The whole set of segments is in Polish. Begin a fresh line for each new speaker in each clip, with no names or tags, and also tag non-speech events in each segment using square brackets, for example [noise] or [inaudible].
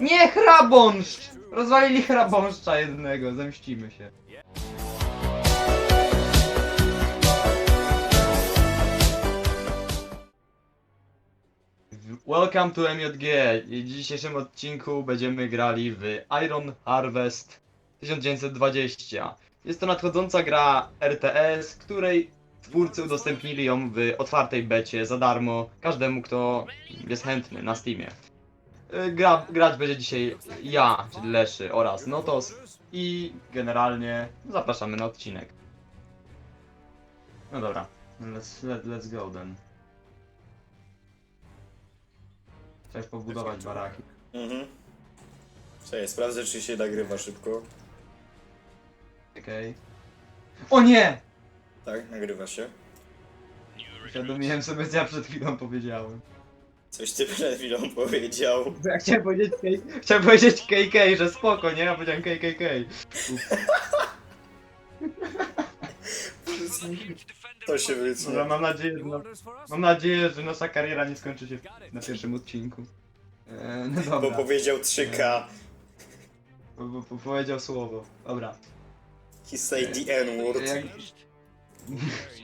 Nie, chrabąszcz! Rozwalili chrabąszcza jednego, zemścimy się. Welcome to MJG. I W dzisiejszym odcinku będziemy grali w Iron Harvest 1920. Jest to nadchodząca gra RTS, której twórcy udostępnili ją w otwartej becie za darmo każdemu, kto jest chętny na Steamie. Y, Gra, grać będzie dzisiaj ja, czyli Leszy oraz Notos i generalnie zapraszamy na odcinek. No dobra, let's, let, let's go then. Chcesz pobudować baraki.
Mhm. Cześć, sprawdzę czy się nagrywa szybko.
Okej. O nie!
Tak, nagrywa się.
Uświadomiłem sobie, co ja przed chwilą powiedziałem.
Coś ty przed chwilą [laughs] powiedział.
Ja chciałem powiedzieć, K- chciałem powiedzieć KK, że spoko, nie? Ja powiedziałem KKK. [laughs]
To się
Dobra,
wycina.
mam nadzieję, że, no, mam nadzieję, że nasza kariera nie skończy się na pierwszym odcinku. Eee, no
Bo
dobra,
powiedział 3K.
bo, bo, bo powiedział słowo. Dobra.
He say the N-word.
Jak...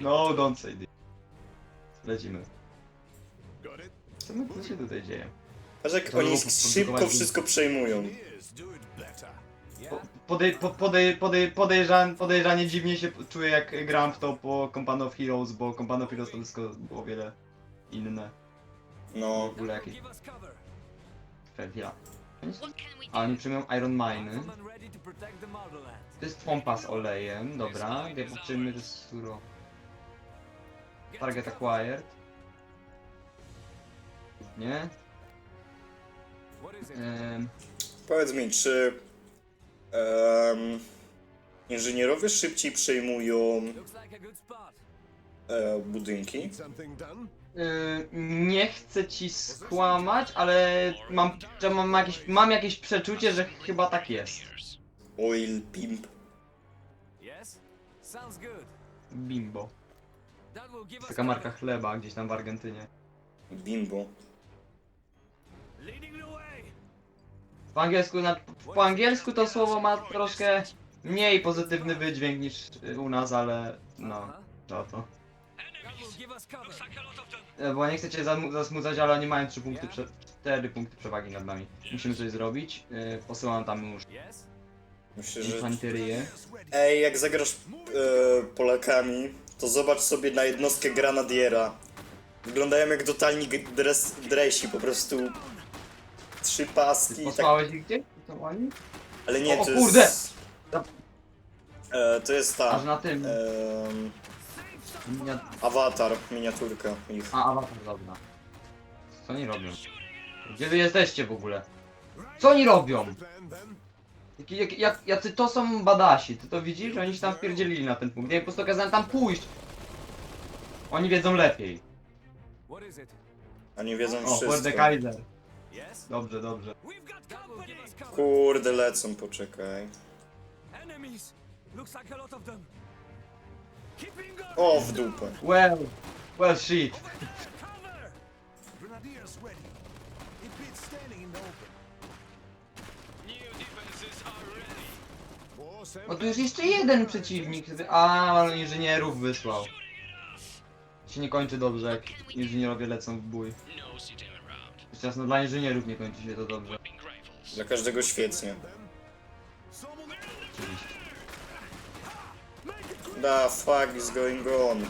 No, don't say this. Lecimy. Co, my- co się tutaj dzieje?
Jak
To
oni szybko wszystko przejmują.
Po- Podej, po, podej, podej, podejrzan, podejrzanie dziwnie się czuję jak gram w to po Company of Heroes, bo Company of Heroes to wszystko było o wiele inne. W
No.
ogóle jakieś... Chwila. A oni przyjmują Iron Mine. To jest pompa z olejem, dobra. Gdzie poczymy to jest suro. Target acquired. Nie? Ehm,
Powiedz mi, czy em, inżynierowie szybciej przejmują e, budynki?
y, nie chcę ci skłamać, ale mam, że mam, jakieś, mam jakieś przeczucie, że chyba tak jest.
Oil pimp.
Bimbo. Taka marka chleba gdzieś tam w Argentynie.
Bimbo.
Po angielsku, na, po angielsku to słowo ma troszkę mniej pozytywny wydźwięk niż u nas, ale no, to to. E, Bo nie chcę cię zamu- zasmucać, ale oni mają 3 punkty, prze 4 punkty przewagi nad nami. Musimy coś zrobić. Y, Posyłam tam już?
Myślę, że...
infanterię.
Ej, jak zagrasz e, Polakami, to zobacz sobie na jednostkę Granadiera. Wyglądają jak totalni dres, dresi, po prostu trzy paski, tak,
Posłałeś ich? To oni?
ale nie,
O,
to
kurde!
jest... E, to jest ta...
Aż na tym.
em,
Minia...
awatar, miniaturka ich.
A, awatar, dobra. Co oni robią? Gdzie wy jesteście w ogóle? Co oni robią? Jak, jak, jak, jacy to są badasi, ty to widzisz? że Oni się tam wpierdzielili na ten punkt. Ja im po prostu kazałem tam pójść. Oni wiedzą lepiej.
Oni wiedzą
O,
wszystko.
Mordekaiser.
Yes?
Dobrze, dobrze.
We've got company. Give us cover.
Kurde, lecą, poczekaj.
Enemies. Looks like a lot of them. Keeping up.
O, w dupę.
Well, well shit.
Cover.
Grenadiers ready. It beats standing in the open. Force
O, tu jest jeszcze jeden przeciwnik. A, ale inżynierów wysłał. Się nie kończy dobrze, jak inżynierowie lecą w bój. Jeszcze raz, no dla inżynierów nie kończy się to dobrze.
Dla każdego świetnie.
Oczywiście.
The fuck is going on?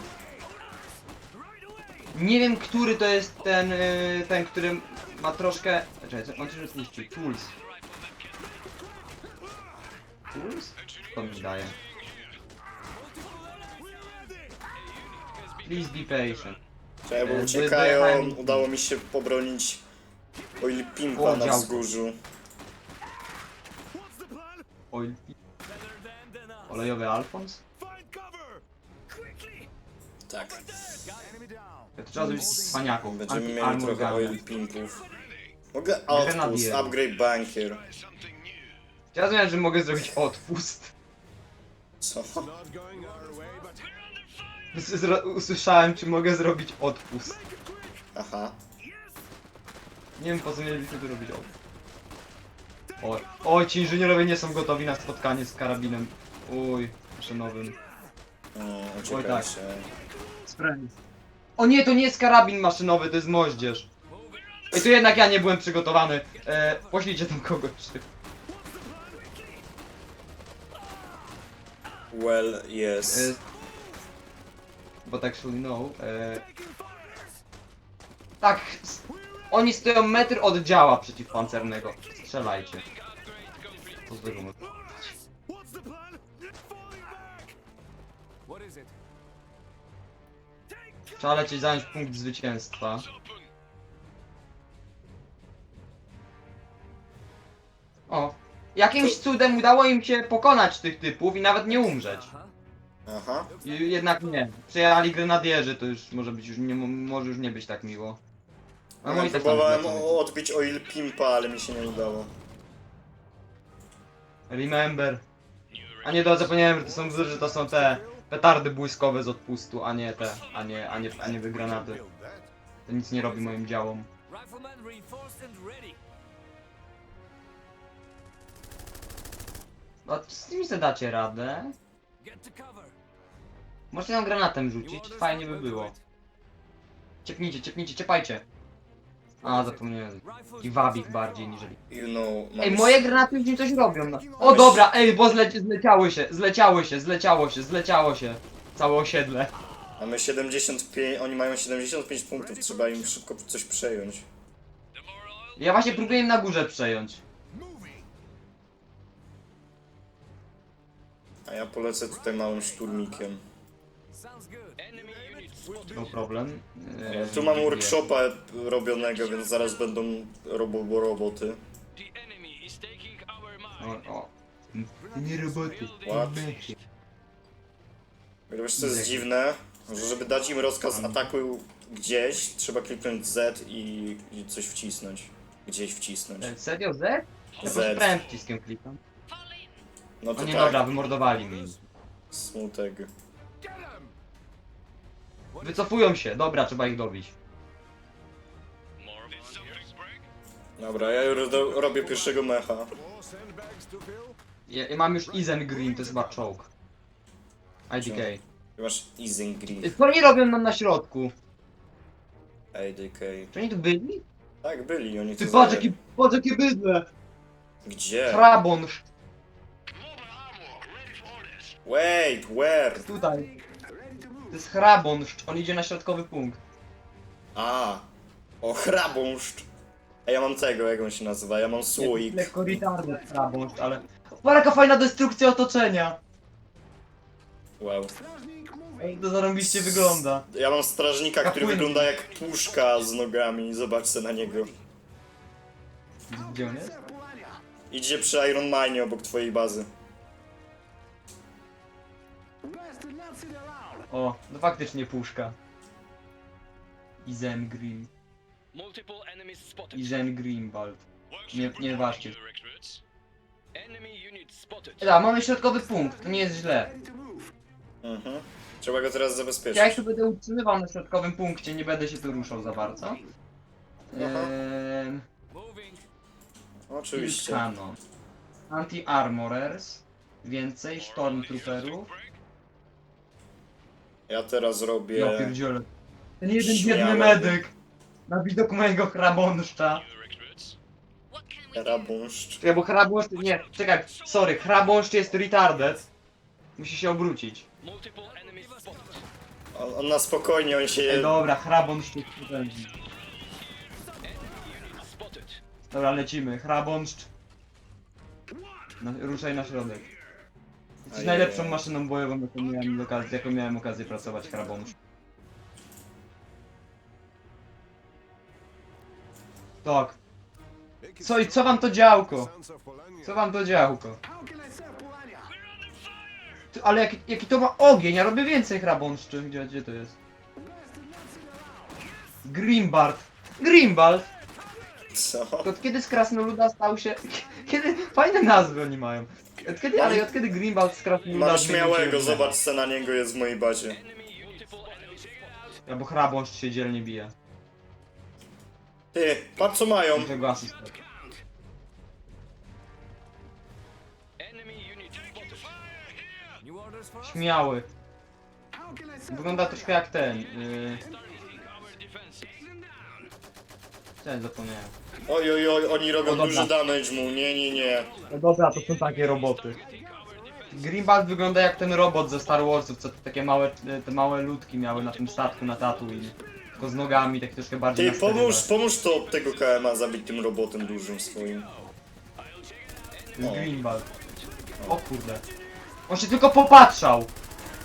Nie wiem, który to jest ten, y, ten, który ma troszkę... Czekaj, co- on coś puścił. Tools. Tools? To mi daje. Please be patient.
Czekaj, bo
E,
uciekają, udało mi się pobronić Oil
O,
Pimpa na
działko.
wzgórzu.
Oil... Olejowy Alfons?
Tak.
Down.
To trzeba zrobić z cwaniaków.
Będziemy mieli
Anti-armor
trochę. Oil Pimpów. Mogę
Grenadier.
upgrade bunker.
Ja rozumiem, że mogę zrobić odpust.
Co?
Zro- Usłyszałem, czy mogę zrobić odpust.
Aha.
Nie wiem, po co mielibyśmy tu robić. Oj, oj, ci inżynierowie nie są gotowi na spotkanie z karabinem. Uj, maszynowym.
Mm,
Oj, tak.
uciekajcie.
O nie, to nie jest karabin maszynowy, to jest moździerz. I tu jednak ja nie byłem przygotowany. E, poślijcie tam kogoś.
Well, yes.
E, but actually no. E, tak, s- oni stoją metr od działa przeciwpancernego. Strzelajcie.
It?
Trzeba lecieć zająć punkt zwycięstwa. O, jakimś cudem udało im się pokonać tych typów i nawet nie umrzeć.
Aha.
I jednak nie. Przyjechali grenadierzy, to już może być już nie, może już nie być tak miło. A
Ja
moi tak
próbowałem
samo
o- odbić oil pimpa, ale mi się nie udało.
Remember. A nie, to zapomniałem, że to są, że to są te petardy błyskowe z odpustu, a nie te, a nie, a nie, a nie granaty. To nic nie robi moim działom.
Rifleman reinforced and ready.
A z tymi sobie dacie radę?
Get to cover.
Możecie tam granatem rzucić, fajnie by było. Ciepnijcie, ciepnijcie, ciepajcie. A, zapomniałem. I wabik bardziej niżeli.
You know, mam
Ej, moje granaty już mi coś robią. No. O dobra, ej, bo zleci, zleciały się, zleciały się, zleciało się, zleciało się. Całe osiedle.
Mamy 75, oni mają 75 punktów, trzeba im szybko coś przejąć.
Ja właśnie próbuję im na górze przejąć.
A ja polecę tutaj małym szturmikiem.
No problem.
E, Tu mam workshopa robionego, więc zaraz będą robo roboty.
Our mine.
O, o. Nie roboty.
What? Wiesz co jest dziwne? Że żeby dać im rozkaz ataku gdzieś, trzeba kliknąć Z i, i coś wcisnąć. Gdzieś wcisnąć.
E, Serio, Z? Ja
Z.
prawym przyciskiem klikam.
No
O
to
nie,
tak,
dobra, wymordowali mnie.
smutek.
Wycofują się, dobra, trzeba ich dobić.
Dobra, ja już do, robię pierwszego mecha.
Ja, ja mam już Izen Green, to jest chyba czołg. IDK.
Ty masz Easy Green.
Co oni robią nam na środku?
ADK.
Czy oni tu byli?
Tak, byli, oni
Ty
tu
patrz,
zajęli.
jakie, patrz jakie bydle!
Gdzie?
Hrabąż,
Wait, where?
tutaj. To jest hrabąszcz, on idzie na środkowy punkt.
A, o hrabąszcz. A ja mam tego, jak on się nazywa, ja mam słoik.
Lekko retarded hrabąszcz, ale... Jaka fajna destrukcja otoczenia!
Wow.
Ej, to zarąbiście wygląda.
Ja mam strażnika, który
Kapłyn.
wygląda jak puszka z nogami, zobaczcie na niego.
Gdzie on jest?
Idzie przy Iron Mine obok twojej bazy.
O, no faktycznie puszka. Izen Green.
Multiple enemies spotted.
Izen Greenwald. Nie, nie ważcie.
Enemy unit spotted.
Da, mamy środkowy punkt, to nie jest źle.
Mhm. Trzeba go teraz
Ja
zabezpieczyć.
tu będę utrzymywał na środkowym punkcie, nie będę się tu ruszał za bardzo.
Aha.
Eee,
Moving.
Oczywiście.
Anti-armorers. Więcej stormtrooperów.
Ja teraz
Ja
robię...
pierdzielę. Ten jeden biedny
Śmiałem.
medyk. Na widok mojego hrabąszcza.
Rabąszcz.
Czekaj, bo hrabąszcz... Nie, czekaj, sorry, hrabąszcz jest retarded. Musi się obrócić.
On, on na spokojnie, on się...
Ej, dobra, hrabąszcz jest potężny. Dobra, lecimy. Hrabąszcz. No, ruszaj na środek. Jesteś
Ajej.
najlepszą maszyną bojową, jaką miałem, okazję, jaką miałem okazję pracować, hrabąszcz. Tak. Co i co wam to działko? Co wam to działko? Ty, ale jaki, jaki to ma ogień? Ja robię więcej hrabąszczy. Gdzie, gdzie to jest? Grimbard. Grimbald!
Co?
To kiedy z Krasnoluda stał się... [laughs] Kiedy... Fajne nazwy oni mają. Od kiedy, ale od kiedy Greenbald skrafił
Mam śmiałego, zobacz co na niego jest w mojej bazie.
Ja
bo hrabość się dzielnie bije.
Ty, patrz co mają.
Śmiały. Wygląda troszkę jak ten. Yy... Ten zapomniałem.
Oj, oj, oj, oni robią
O, dobra.
duży damage mu, nie, nie, nie.
No dobra, to są takie roboty. Grimbald wygląda jak ten robot ze Star Warsów, co te takie małe, te małe ludki miały na tym statku na Tatooine. Tylko z nogami, tak troszkę bardziej
Ty,
na
pomóż,
sterydach.
pomóż to tego KMA zabić tym robotem dużym swoim.
To jest Grimbald. O kurde. On się tylko popatrzał!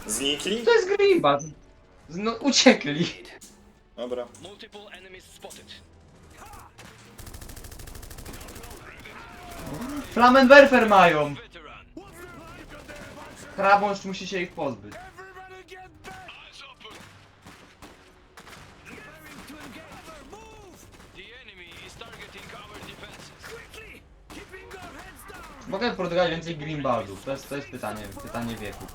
Znikli?
To jest Grimbald! Z- No, uciekli.
Dobra.
Multiple enemies spotted.
Flammenwerfer mają!
Veteran.
Krabąszcz musi się ich pozbyć.
Everybody get back!
Eyes open.
Preparing to engage. Move!
The enemy is targeting our defenses.
Quickly! Keeping our heads down!
Mogę produkować więcej Grimbaldów, to jest, to jest pytanie, pytanie wieku.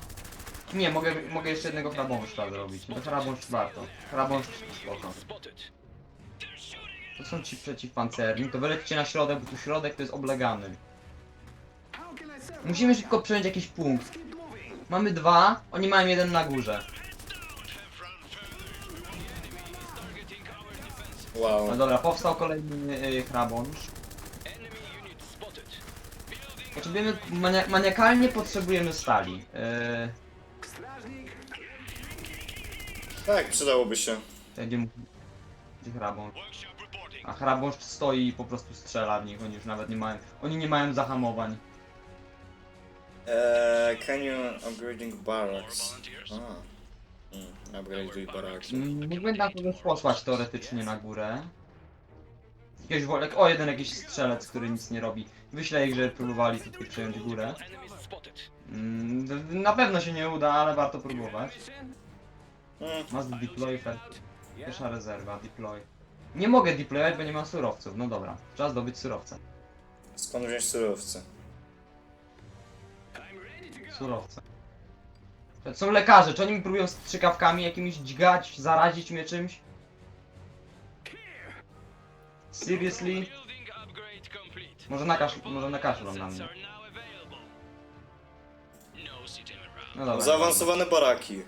Nie, mogę, mogę jeszcze jednego chrabąszcza zrobić. No to chrabąszcz warto. Chrabąszcz spoko. To są ci przeciwpancerni, to wylećcie na środek, bo tu środek to jest oblegany. Musimy szybko przejąć jakiś punkt. Mamy dwa, oni mają jeden na górze.
Wow.
No dobra, powstał kolejny yy.
Building
Potrzebujemy, mania maniakalnie potrzebujemy stali. Yy!
Tak, przydałoby się.
gdzie chrabąszcz?
workshop reporting.
A chrabąszcz stoi i po prostu strzela w nich, oni już nawet nie mają, oni nie mają zahamowań.
Eee, can you upgrading barracks?
Volunteers.
A. Mm, upgrade barracks.
Mm, Mógłbym na kogoś posłać teoretycznie na górę. Jakiegoś wolek, o jeden jakiś strzelec, który nic nie robi. Wyślę ich, żeby próbowali tutaj przejąć górę. Mm, Na pewno się nie uda, ale warto próbować.
Mm,
Must deploy first. Pierwsza rezerwa, deploy. Nie mogę deployować, bo nie mam surowców. No dobra, trzeba zdobyć surowce.
skąd wziąć surowce?
Surowce. To są lekarze, czy oni mi próbują strzykawkami jakimiś dźgać, zarazić mnie czymś? Seriously? Może nakaż, może nakaszlą na mnie.
No
dobra.
Zaawansowane baraki.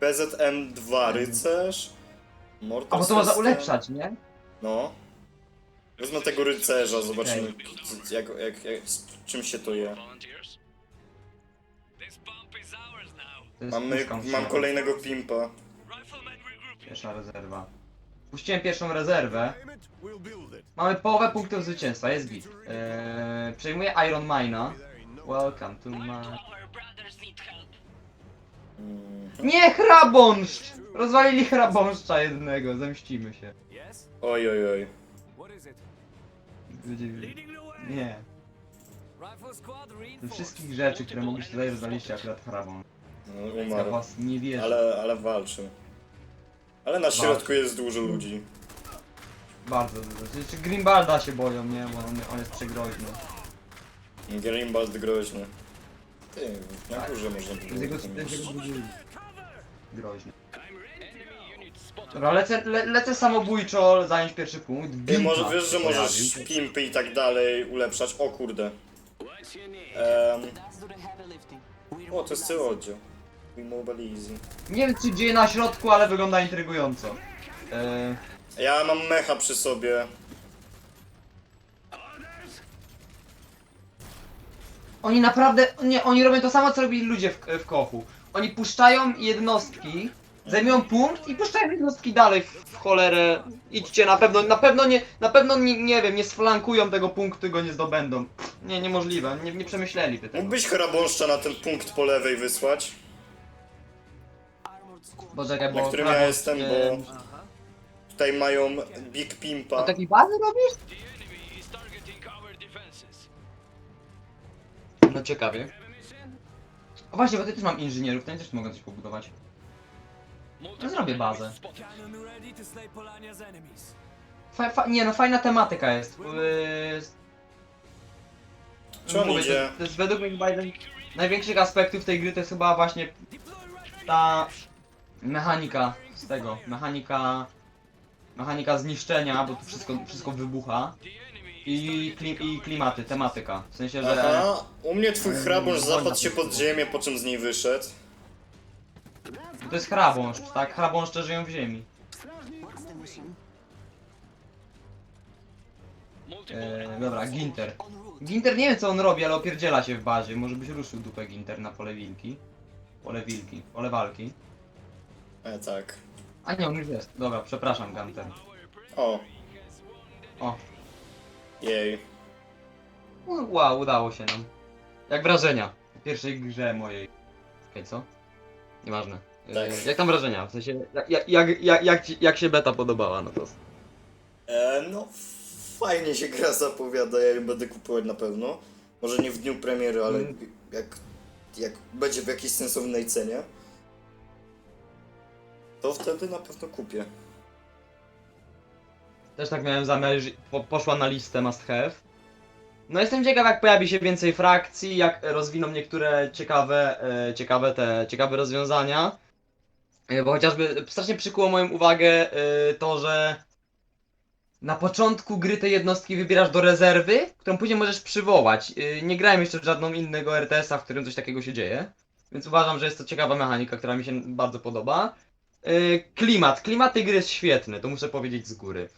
PZM2 rycerz. Mortal
A bo to można
System.
ulepszać, nie?
No. Wezmę tego rycerza, zobaczymy jak, jak, jak, z czym się to je.
To jest
Mamy, mam kolejnego pimpa.
Pierwsza rezerwa. Puściłem pierwszą rezerwę. Mamy połowę punktów zwycięstwa, jest git. Eee, przejmuję Iron Mina. Welcome to my... Nie, chrabąszcz! Rozwalili chrabąszcza jednego, zemścimy się.
Oj, oj, oj.
Będzie... Nie. Ze wszystkich rzeczy, które mogliście tutaj rozwaliście akurat chrabąszcz.
No,
Ja
umarł.
was nie wierzę.
Ale, ale walczy. Ale na środku jest dużo ludzi.
Bardzo dużo. Grimbalda się boją, nie? Bo on, on jest przegroźny.
Grimbald groźny. Ty, na górze można było
jest jego groźny. Dobra, lecę, le, lecę samobójczo zająć pierwszy punkt.
Ty
Bimba
może, wiesz, że
się
możesz
pojawił.
pimpy i tak dalej ulepszać. O kurde. Em, o, to jest cały oddział. Immobilizy.
Nie wiem co się dzieje na środku, ale wygląda intrygująco. Eee,
Ja mam mecha przy sobie.
Oni naprawdę, nie, oni robią to samo co robili ludzie w, w kochu. Oni puszczają jednostki, zajmują punkt i puszczają jednostki dalej w, w cholerę. Idźcie, na pewno, na pewno nie, na pewno nie, nie wiem, nie sflankują tego punktu, go nie zdobędą. Pff, Nie, niemożliwe, nie, nie przemyśleliby tego.
Mógłbyś chrabąszcza na ten punkt po lewej wysłać?
Bo czekaj, bo...
Na którym ja jestem, bo tutaj mają Big
A
Pimpa.
takiej bazy robisz? No ciekawie. O właśnie, bo ty też mam inżynierów, to oni też mogą coś pobudować.
Multiple
zrobię bazę. Fa, fa, nie no, fajna tematyka jest. Yy,
Czy on
mówię,
idzie?
To, to jest według mnie chyba jeden z największych aspektów tej gry to jest chyba właśnie ta mechanika z tego, mechanika mechanika zniszczenia, bo tu wszystko, wszystko wybucha. I, klim, I klimaty, tematyka. W sensie, że...
Aha, u mnie twój hrabąż zapadł się pod ziemię, po czym z niej wyszedł.
To jest hrabąszcz, tak? Hrabąszcze żyją w ziemi. E, dobra, Ginter. Ginter nie wiem co on robi, ale opierdziela się w bazie. Może byś ruszył dupę Ginter na pole wilki. Pole wilki, pole walki.
E, tak.
A nie, on już jest. Dobra, przepraszam Gunter.
O,
O,
jej.
u- wow, udało się nam. Jak wrażenia po pierwszej grze mojej. Okej, co? Nieważne. E,
Tak.
Jak tam wrażenia? W sensie, jak, jak, jak, jak, jak, ci, jak się beta podobała, no to...
E, no, fajnie się gra zapowiada, ja ją będę kupować na pewno. Może nie w dniu premiery, ale
Mm.
jak, jak będzie w jakiejś sensownej cenie, to wtedy na pewno kupię.
Też tak miałem zamiar, po, poszła na listę must have. No jestem ciekaw jak pojawi się więcej frakcji, jak rozwiną niektóre ciekawe, e, ciekawe te, ciekawe rozwiązania. E, bo chociażby strasznie przykuło moją uwagę e, to, że na początku gry te jednostki wybierasz do rezerwy, którą później możesz przywołać. E, nie grałem jeszcze w żadną innego RTS-a, w którym coś takiego się dzieje. Więc uważam, że jest to ciekawa mechanika, która mi się bardzo podoba. E, klimat. Klimat tej gry jest świetny, to muszę powiedzieć z góry.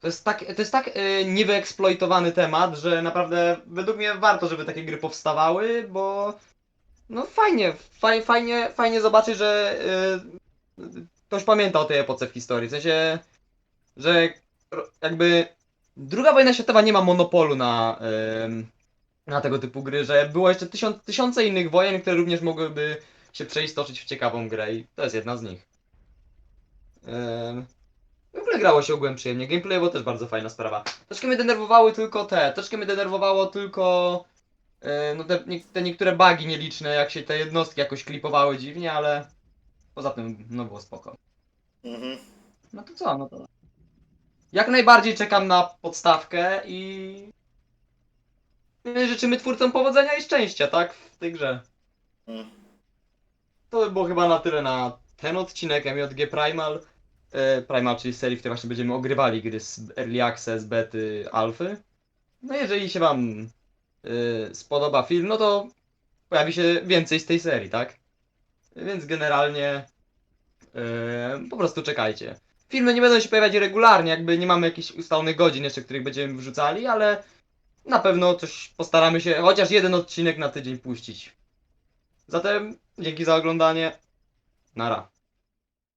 To jest tak, to jest tak y, niewyeksploitowany temat, że naprawdę według mnie warto, żeby takie gry powstawały, bo no fajnie, faj, fajnie, fajnie zobaczyć, że y, ktoś pamięta o tej epoce w historii. W sensie, że jakby druga wojna światowa nie ma monopolu na, na tego typu gry, że było jeszcze tysiąc, tysiące innych wojen, które również mogłyby się przeistoczyć w ciekawą grę i to jest jedna z nich. Ym, w ogóle grało się ogółem przyjemnie. Gameplayowo też bardzo fajna sprawa. Troszkę mnie denerwowały tylko te. Troszkę mnie denerwowało tylko. e, no te, nie, te niektóre bugi nieliczne, jak się te jednostki jakoś klipowały dziwnie, ale. Poza tym, no było spoko.
Mhm.
No to co, no to. Jak najbardziej czekam na podstawkę i. My życzymy twórcom powodzenia i szczęścia, tak? W tej grze.
Mm.
To by było chyba na tyle na ten odcinek MJG Primal. E, Primal, czyli serii, w której właśnie będziemy ogrywali gry z Early Access, bety, alfy. No jeżeli się wam e, spodoba film, no to pojawi się więcej z tej serii, tak? Więc generalnie e, po prostu czekajcie. Filmy nie będą się pojawiać regularnie, jakby nie mamy jakichś ustalonych godzin jeszcze, których będziemy wrzucali, ale na pewno coś postaramy się, chociaż jeden odcinek na tydzień puścić. Zatem dzięki za oglądanie. Nara.